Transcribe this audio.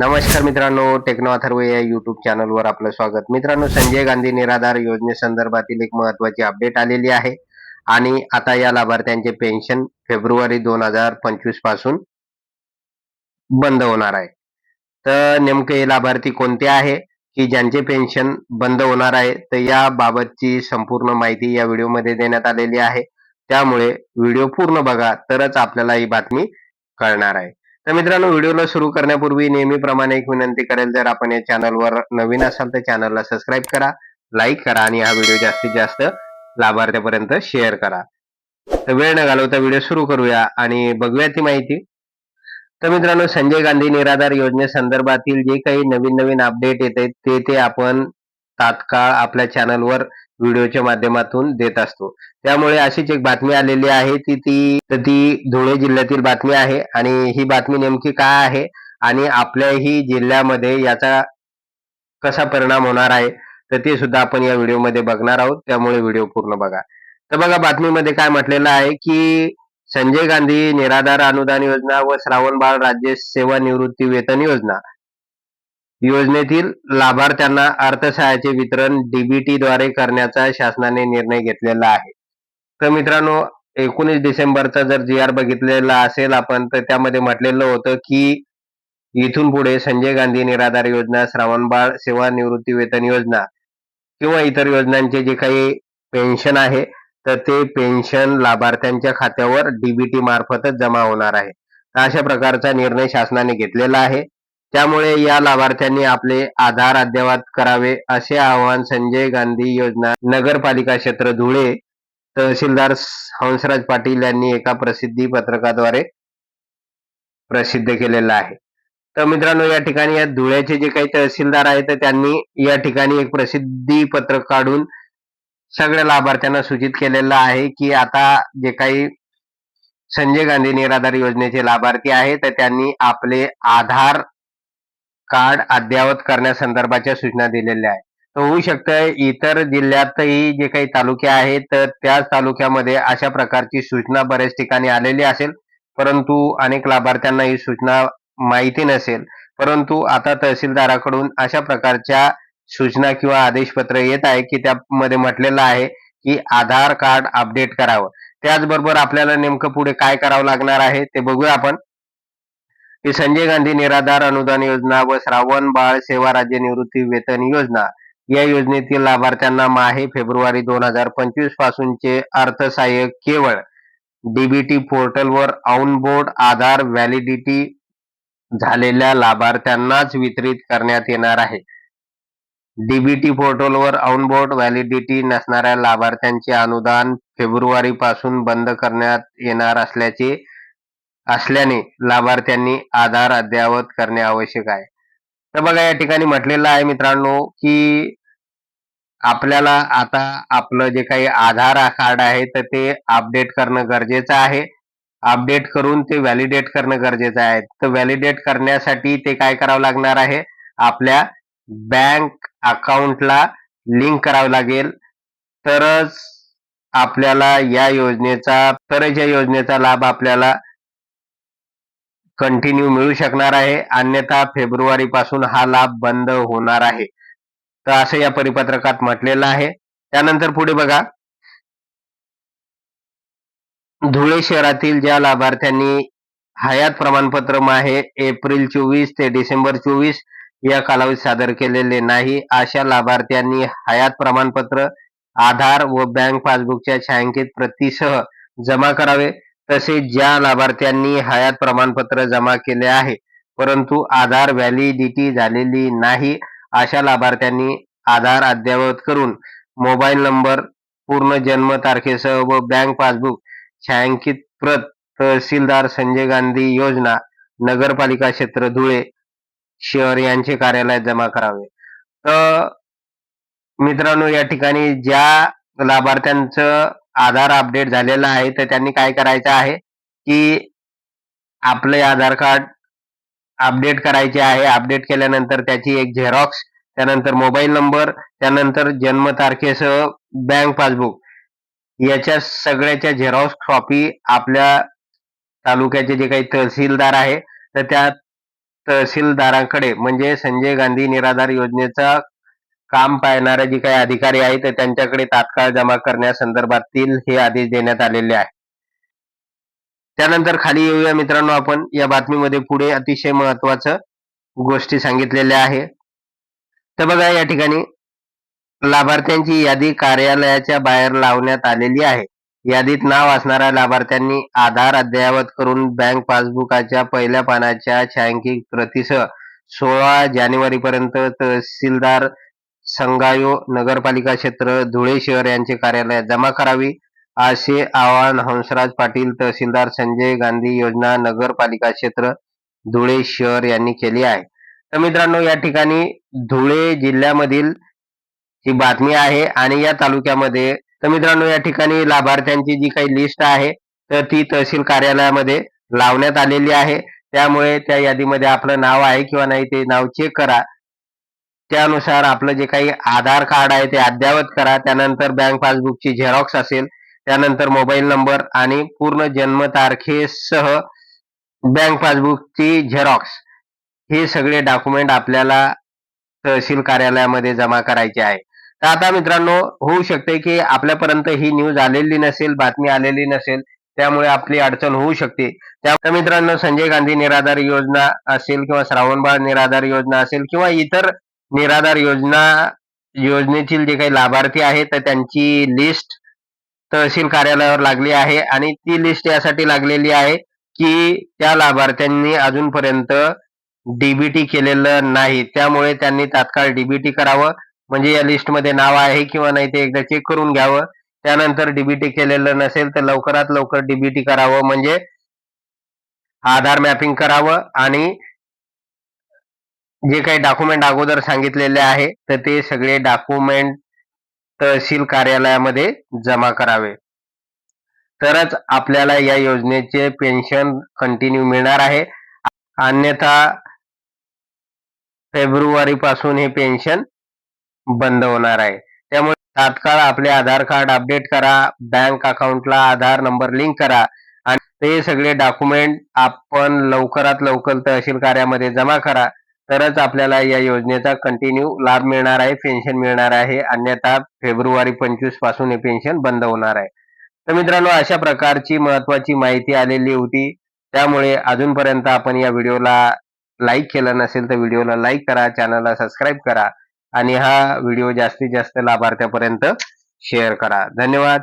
नमस्कार मित्रांनो टेक्नो अथर्व या युट्यूब चॅनलवर आपलं स्वागत. मित्रांनो संजय गांधी निराधार योजनेसंदर्भातील एक महत्वाची अपडेट आलेली आहे. आणि आता या लाभार्थ्यांचे पेन्शन फेब्रुवारी दोन हजार पंचवीसपासून बंद होणार आहे. तर नेमके हे लाभार्थी कोणते आहे? की ज्यांचे पेन्शन बंद होणार आहे? तर या बाबतची संपूर्ण माहिती या व्हिडिओमध्ये देण्यात आलेली आहे. त्यामुळे व्हिडिओ पूर्ण बघा तरच आपल्याला ही बातमी कळणार आहे. तर मित्रांनो व्हिडिओला सुरू करण्यापूर्वी नेहमीप्रमाणे एक विनंती करेल जर आपण या चॅनलवर नवीन असाल तर चॅनलला सबस्क्राईब करा लाईक करा आणि हा व्हिडिओ जास्तीत जास्त लाभार्थ्यापर्यंत शेअर करा. तर वेळ न घालवता व्हिडिओ सुरू करूया आणि बघूया ती माहिती. तर मित्रांनो संजय गांधी निराधार योजनेसंदर्भातील जे काही नवीन नवीन अपडेट येत आहेत ते ते आपण तात्काळ आपल्या चॅनलवर व्हिडिओच्या माध्यमातून देत असतो. त्यामुळे अशीच एक बातमी आलेली आहे ती ती तर ती धुळे जिल्ह्यातील बातमी आहे. आणि ही बातमी नेमकी काय आहे? आणि आपल्याही जिल्ह्यामध्ये याचा कसा परिणाम होणार आहे? तर ते सुद्धा आपण या व्हिडिओमध्ये बघणार आहोत. त्यामुळे व्हिडिओ पूर्ण बघा. तर बघा बातमीमध्ये काय म्हटलेलं आहे की संजय गांधी निराधार अनुदान योजना व श्रावणबाळ राज्य सेवा निवृत्ती वेतन योजना. योजनेतील लाभार्थ्यांना अर्थसहाय्याचे वितरण डीबीटी द्वारे करण्याचा शासनाने निर्णय घेतलेला आहे. तर मित्रांनो एकोणीस डिसेंबरचा जर जी आर बघितलेला असेल आपण तर त्यामध्ये म्हटलेलं होतं की इथून पुढे संजय गांधी निराधार योजना श्रावणबाळ सेवा निवृत्ती वेतन योजना किंवा इतर योजनांचे जे काही पेन्शन आहे तर ते पेन्शन लाभार्थ्यांच्या खात्यावर डीबीटी मार्फतच जमा होणार आहे. अशा प्रकारचा निर्णय शासनाने घेतलेला आहे. त्यामुळे या लाभार्थ्यांनी आपले आधार अद्ययावत करावे असे आवाहन संजय गांधी योजना नगरपालिका क्षेत्र धुळे तहसीलदार हंसराज पाटील यांनी एका प्रसिद्धी पत्रकाद्वारे प्रसिद्ध केलेलं आहे. तर मित्रांनो या ठिकाणी या धुळ्याचे जे काही तहसीलदार आहेत तर त्यांनी या ठिकाणी एक प्रसिद्धी पत्रक काढून सगळ्या लाभार्थ्यांना सूचित केलेलं आहे की आता जे काही संजय गांधी निराधार योजनेचे लाभार्थी आहेत तर त्यांनी आपले आधार कार्ड अद्ययावत करण्यासंदर्भाच्या सूचना दिलेल्या आहेत. तर होऊ शकतं इतर जिल्ह्यातही जे काही तालुके आहेत तर त्याच तालुक्यामध्ये अशा प्रकारची सूचना बऱ्याच ठिकाणी आलेली असेल. परंतु अनेक लाभार्थ्यांना ही सूचना माहिती नसेल. परंतु आता तहसीलदाराकडून अशा प्रकारच्या सूचना किंवा आदेशपत्र येत आहे की त्यामध्ये म्हटलेलं आहे की आधार कार्ड अपडेट करावं. त्याचबरोबर आपल्याला नेमकं पुढे काय करावं लागणार आहे ते बघूया आपण. की संजय गांधी निराधार अनुदान योजना व श्रावण बाळ सेवा राज्य निवृत्ती वेतन योजना या योजनेतील लाभार्थ्यांना माहे फेब्रुवारी दोन हजार पंचवीस पासूनचे अर्थसहाय्य केवळ डीबीटी पोर्टलवर ऑनबोर्ड आधार व्हॅलिडिटी झालेल्या लाभार्थ्यांनाच वितरित करण्यात येणार आहे. डीबीटी पोर्टलवर ऑनबोर्ड व्हॅलिडिटी नसणाऱ्या लाभार्थ्यांचे अनुदान फेब्रुवारी पासून बंद करण्यात येणार असल्याचे असल्याने लाभार्थ्यांनी आधार अद्ययावत करणे आवश्यक आहे. तर बघा या ठिकाणी म्हटलेलं आहे मित्रांनो की आपल्याला आता आपलं जे काही आधार कार्ड आहे तर ते अपडेट करणं गरजेचं आहे. अपडेट करून ते व्हॅलिडेट करणं गरजेचं आहे. तर व्हॅलिडेट करण्यासाठी ते काय करावं लागणार आहे? आपल्या बँक अकाउंटला लिंक करावं लागेल. तरच आपल्याला या योजनेचा तरच या योजनेचा लाभ आपल्याला कंटिन्यू मिळू शकणार आहे. अन्यथा फेब्रुवारी पासून हा लाभ बंद होणार आहे. तर असं या परिपत्रकात म्हटलेलं आहे. त्यानंतर पुढे बघा. धुळे शहरातील ज्या लाभार्थ्यांनी हयात प्रमाणपत्र माहे एप्रिल चोवीस ते डिसेंबर चोवीस या कालावधीत सादर केलेले नाही अशा लाभार्थ्यांनी हयात प्रमाणपत्र आधार व बँक पासबुकच्या छायांकित प्रतीसह जमा करावे. तसेच ज्या लाभार्थ्यांनी हयात प्रमाणपत्र जमा केले आहे परंतु आधार व्हॅलिडिटी झालेली नाही अशा लाभार्थ्यांनी आधार अद्ययावत करून मोबाईल नंबर पूर्ण जन्म तारखेसह व बँक पासबुक छायांकित प्रत तहसीलदार संजय गांधी योजना नगरपालिका क्षेत्र धुळे शहर यांचे कार्यालयात जमा करावे. तर मित्रांनो या ठिकाणी ज्या लाभार्थ्यांचं आधार अपडेट झालेलं आहे तर त्यांनी काय करायचं आहे की आपले आधार कार्ड अपडेट करायचे आहे. अपडेट केल्यानंतर त्याची एक झेरॉक्स त्यानंतर मोबाईल नंबर त्यानंतर जन्मतारखेसह बँक पासबुक याच्या सगळ्याच्या झेरॉक्स कॉपी आपल्या तालुक्याचे जे काही तहसीलदार आहे तर त्या तहसीलदारांकडे म्हणजे संजय गांधी निराधार योजनेचा काम पाहणारे जे काही अधिकारी आहेत त्यांच्याकडे तात्काळ जमा करण्यासंदर्भातील हे आदेश देण्यात आलेले आहे. त्यानंतर खाली येऊया मित्रांनो आपण. या बातमीमध्ये पुढे अतिशय महत्वाचं गोष्टी सांगितलेल्या आहे. तर बघा या ठिकाणी लाभार्थ्यांची यादी कार्यालयाच्या बाहेर लावण्यात आलेली आहे. यादीत नाव असणाऱ्या लाभार्थ्यांनी आधार अद्ययावत करून बँक पासबुकाच्या पहिल्या पानाच्या छायांकित प्रतीसह सोळा जानेवारी पर्यंत तहसीलदार संगायो नगरपालिका क्षेत्र धुळे शहर यांचे कार्यालयात जमा करावी असे आवाहन हंसराज पाटील तहसीलदार संजय गांधी योजना नगरपालिका क्षेत्र धुळे शहर यांनी केली आहे. तर मित्रांनो या ठिकाणी धुळे जिल्ह्यामधील ही बातमी आहे आणि या तालुक्यामध्ये तर मित्रांनो या ठिकाणी लाभार्थ्यांची जी काही लिस्ट आहे तर ती तहसील कार्यालयामध्ये लावण्यात आलेली आहे. त्यामुळे त्या यादीमध्ये आपलं नाव आहे किंवा नाही ते नाव चेक करा. त्यानुसार आपलं जे काही आधार कार्ड आहे ते अद्ययावत करा. त्यानंतर बँक पासबुकची झेरॉक्स असेल. त्यानंतर मोबाईल नंबर आणि पूर्ण जन्मतारखेसह बँक पासबुकची झेरॉक्स हे सगळे डॉक्युमेंट आपल्याला तहसील कार्यालयामध्ये जमा करायचे आहे. तर आता मित्रांनो होऊ शकते की आपल्यापर्यंत ही न्यूज आलेली नसेल बातमी आलेली नसेल त्यामुळे आपली अडचण होऊ शकते. त्या मित्रांनो संजय गांधी निराधार योजना असेल किंवा श्रावणबाळ निराधार योजना असेल किंवा इतर निराधार योजना योजनेतील जे काही लाभार्थी आहेत तर त्यांची लिस्ट तहसील कार्यालयावर लागली आहे आणि ती लिस्ट यासाठी लागलेली आहे की त्या लाभार्थ्यांनी अजूनपर्यंत डीबीटी केलेलं नाही. त्यामुळे त्यांनी तात्काळ डीबीटी करावं. म्हणजे या लिस्टमध्ये नाव आहे किंवा नाही ते एकदा चेक करून घ्यावं. त्यानंतर डीबीटी केलेलं नसेल तर लवकरात लवकर डीबीटी करावं. म्हणजे आधार मॅपिंग करावं आणि जे काही डॉक्युमेंट अगोदर सांगितलेले आहे तर ते सगळे डॉक्युमेंट तहसील कार्यालयामध्ये जमा करावे. तरच आपल्याला या योजनेचे पेन्शन कंटिन्यू मिळणार आहे. अन्यथा फेब्रुवारी पासून हे पेन्शन बंद होणार आहे. त्यामुळे तात्काळ आपले आधार कार्ड अपडेट करा बँक अकाउंटला आधार नंबर लिंक करा आणि ते सगळे डॉक्युमेंट आपण लवकरात लवकर तहसील कार्यामध्ये जमा करा. तरच आपल्याला या योजनेचा कंटिन्यू लाभ मिळणार आहे पेन्शन मिळणार आहे. अन्यथा फेब्रुवारी पंचवीसपासून हे पेन्शन बंद होणार आहे. तर मित्रांनो अशा प्रकारची महत्वाची माहिती आलेली होती. त्यामुळे अजूनपर्यंत आपण या व्हिडिओला लाईक केलं नसेल तर व्हिडिओला लाईक करा चॅनलला सबस्क्राईब करा आणि हा व्हिडिओ जास्तीत जास्त लाभार्थ्यापर्यंत शेअर करा. धन्यवाद.